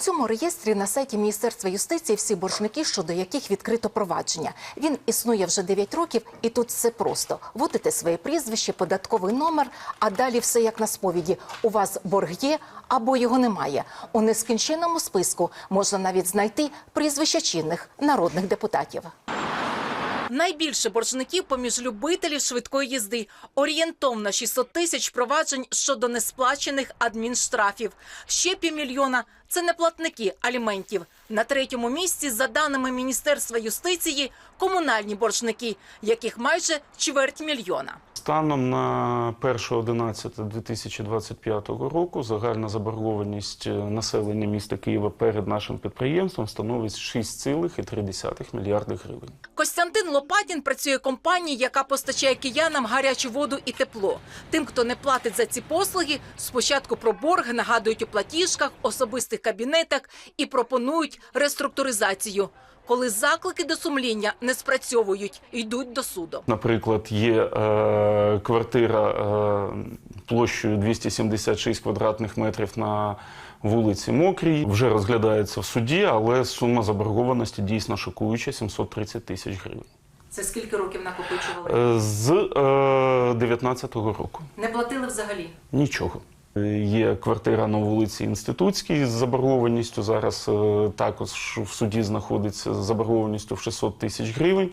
цьому реєстрі на сайті Міністерства юстиції всі боржники, щодо яких відкрито провадження. Він існує вже 9 років, і тут все просто. Вводите своє прізвище, податковий номер, а далі все як на сповіді. У вас борг є або його немає. У нескінченому списку можна навіть знайти прізвища чинних народних депутатів. Найбільше боржників поміж любителів швидкої їзди. Орієнтовно 600 тисяч проваджень щодо несплачених адмінштрафів. Ще півмільйона – це неплатники аліментів. На третьому місці, за даними Міністерства юстиції, комунальні боржники, яких майже чверть мільйона. Станом на 1.11.2025 року загальна заборгованість е, населення міста Києва перед нашим підприємством становить 6,3 мільярди гривень. Костянтин Лопатін працює компанії, яка постачає киянам гарячу воду і тепло. Тим, хто не платить за ці послуги, спочатку про борги нагадують у платіжках, особистих кабінетах і пропонують реструктуризацію. Коли заклики до сумління не спрацьовують, йдуть до суду. Наприклад, є е, квартира е, площею 276 квадратних метрів на вулиці Мокрій. Вже розглядається в суді, але сума заборгованості дійсно шокуюча 730 тисяч гривень. Це скільки років накопичували? Е, з е, 19-го року. Не платили взагалі. Нічого. Є квартира на вулиці Інститутській з заборгованістю. Зараз е, також в суді знаходиться з заборгованістю в 600 тисяч гривень.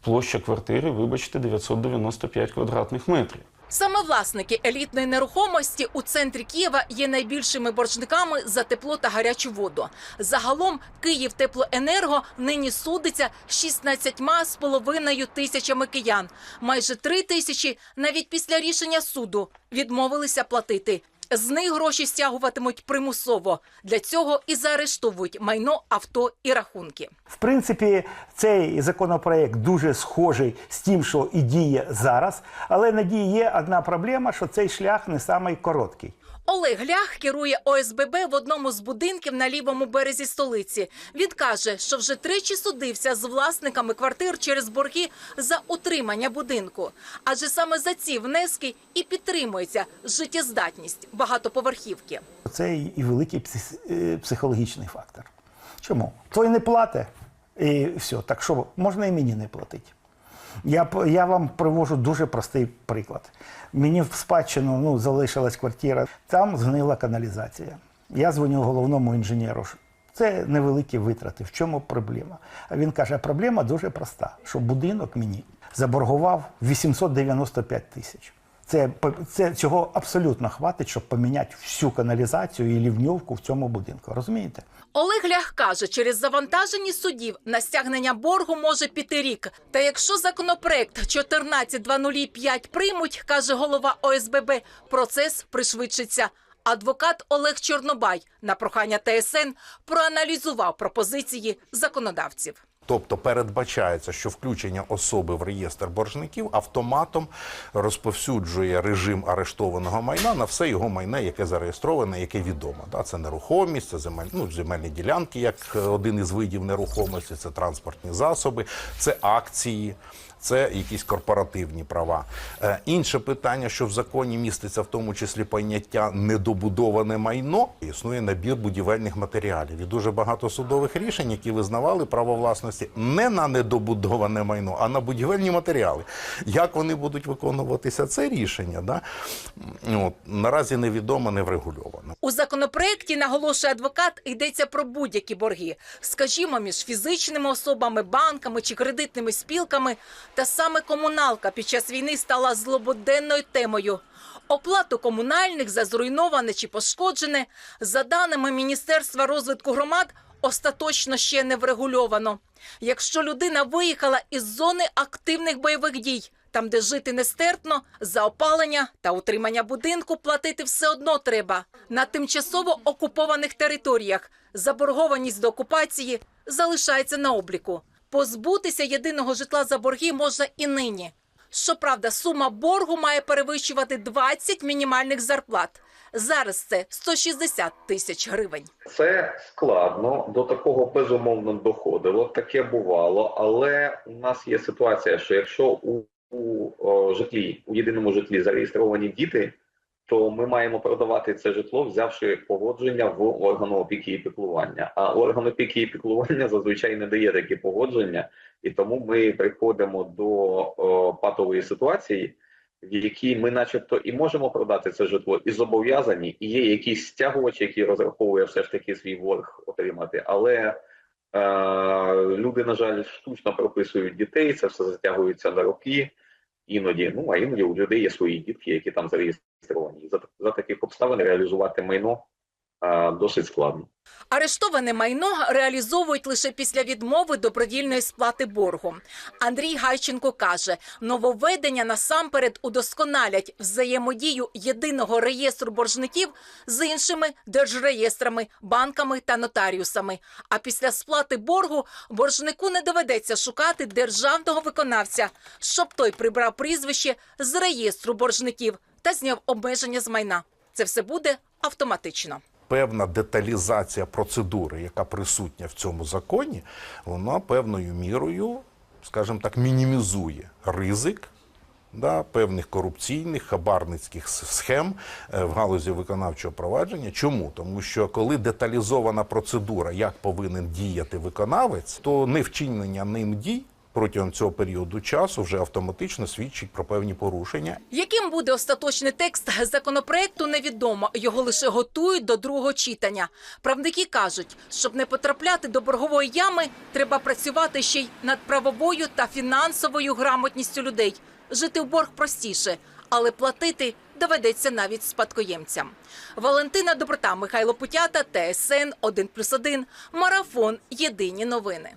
Площа квартири, вибачте, 995 квадратних метрів. Саме власники елітної нерухомості у центрі Києва є найбільшими боржниками за тепло та гарячу воду. Загалом Київ теплоенерго нині судиться з 16 з половиною тисячами киян. Майже три тисячі навіть після рішення суду відмовилися платити. З них гроші стягуватимуть примусово. Для цього і заарештовують майно, авто і рахунки. В принципі, цей законопроект дуже схожий з тим, що і діє зараз. Але надії є одна проблема, що цей шлях не самий короткий. Олег Лях керує ОСББ в одному з будинків на лівому березі столиці. Він каже, що вже тричі судився з власниками квартир через борги за утримання будинку. Адже саме за ці внески і підтримується життєздатність багатоповерхівки. Це і великий е, психологічний фактор. Чому? Той не платить, і все. Так що можна і мені не платити. Я, я вам привожу дуже простий приклад. Мені в спадщину ну, залишилась квартира, там згнила каналізація. Я дзвоню головному інженеру. Це невеликі витрати. В чому проблема? А він каже: проблема дуже проста: що будинок мені заборгував 895 тисяч. Це, це цього абсолютно хватить, щоб поміняти всю каналізацію і лівньовку в цьому будинку. Розумієте? Олег Лях каже, через завантажені судів на стягнення боргу може піти рік. Та якщо законопроект 14205 приймуть, каже голова ОСББ, процес пришвидшиться. Адвокат Олег Чорнобай на прохання ТСН проаналізував пропозиції законодавців. Тобто передбачається, що включення особи в реєстр боржників автоматом розповсюджує режим арештованого майна на все його майне, яке зареєстроване, яке відомо. Да? Це нерухомість, це земель, ну, земельні ділянки, як один із видів нерухомості, це транспортні засоби, це акції. Це якісь корпоративні права. Е, інше питання, що в законі міститься в тому числі поняття недобудоване майно, існує набір будівельних матеріалів. І дуже багато судових рішень, які визнавали право власності не на недобудоване майно, а на будівельні матеріали. Як вони будуть виконуватися, це рішення, да? От, наразі невідомо, не врегульовано. У законопроекті наголошує адвокат, йдеться про будь-які борги, скажімо, між фізичними особами, банками чи кредитними спілками. Та саме комуналка під час війни стала злободенною темою. Оплату комунальних за зруйноване чи пошкоджене, за даними Міністерства розвитку громад, остаточно ще не врегульовано. Якщо людина виїхала із зони активних бойових дій, там, де жити нестерпно, за опалення та утримання будинку платити все одно треба. На тимчасово окупованих територіях заборгованість до окупації залишається на обліку. Позбутися єдиного житла за борги можна і нині. Щоправда, сума боргу має перевищувати 20 мінімальних зарплат. Зараз це 160 тисяч гривень. Це складно, до такого безумовно доходило, таке бувало, але у нас є ситуація, що якщо у, у о, житлі, у єдиному житлі зареєстровані діти, то ми маємо продавати це житло, взявши погодження в органу опіки і піклування. А орган опіки і піклування зазвичай не дає такі погодження, і тому ми приходимо до о, патової ситуації, в якій ми, начебто, і можемо продати це житло, і зобов'язані, і є якийсь стягувач, який розраховує все ж таки свій борг отримати. Але е, люди, на жаль, штучно прописують дітей, це все затягується на роки. Іноді, ну а іноді у людей є свої дітки, які там зареєстровані. І За, за таких обставин реалізувати майно досить складно. Арештоване майно реалізовують лише після відмови добровільної сплати боргу. Андрій Гайченко каже, нововведення насамперед удосконалять взаємодію єдиного реєстру боржників з іншими держреєстрами, банками та нотаріусами. А після сплати боргу боржнику не доведеться шукати державного виконавця, щоб той прибрав прізвище з реєстру боржників та зняв обмеження з майна. Це все буде автоматично. Певна деталізація процедури, яка присутня в цьому законі, вона певною мірою, скажімо так, мінімізує ризик. Да, певних корупційних хабарницьких схем е, в галузі виконавчого провадження. Чому? Тому що коли деталізована процедура, як повинен діяти виконавець, то невчинення ним дій протягом цього періоду часу вже автоматично свідчить про певні порушення Яким буде остаточний текст законопроекту, невідомо. Його лише готують до другого читання. Правники кажуть, щоб не потрапляти до боргової ями, треба працювати ще й над правовою та фінансовою грамотністю людей. Жити в борг простіше, але платити доведеться навіть спадкоємцям. Валентина Доброта, Михайло Путята, ТСН 1+,1, Марафон. Єдині новини.